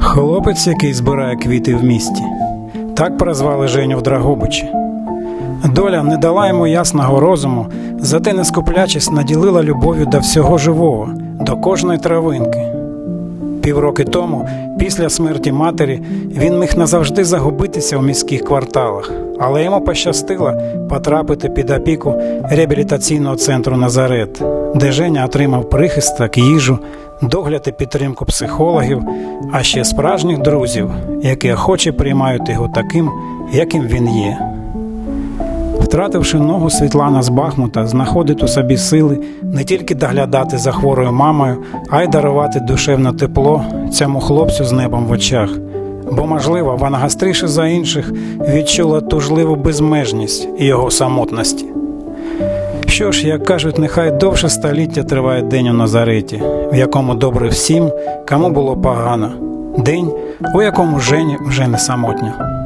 Хлопець, який збирає квіти в місті. Так прозвали Женю в Драгобичі. Доля не дала йому ясного розуму, зате не скуплячись наділила любов'ю до всього живого, до кожної травинки. Півроки тому, після смерті матері, він міг назавжди загубитися у міських кварталах, але йому пощастило потрапити під опіку реабілітаційного центру Назарет, де Женя отримав прихисток, їжу, догляд і підтримку психологів, а ще справжніх друзів, які охоче приймають його таким, яким він є. Втративши ногу, Світлана з Бахмута знаходить у собі сили не тільки доглядати за хворою мамою, а й дарувати душевне тепло цьому хлопцю з небом в очах. Бо, можливо, вона гастріше за інших відчула тужливу безмежність його самотності. Що ж, як кажуть, нехай довше століття триває день у Назареті, в якому добре всім, кому було погано. День, у якому Жені вже не самотньо.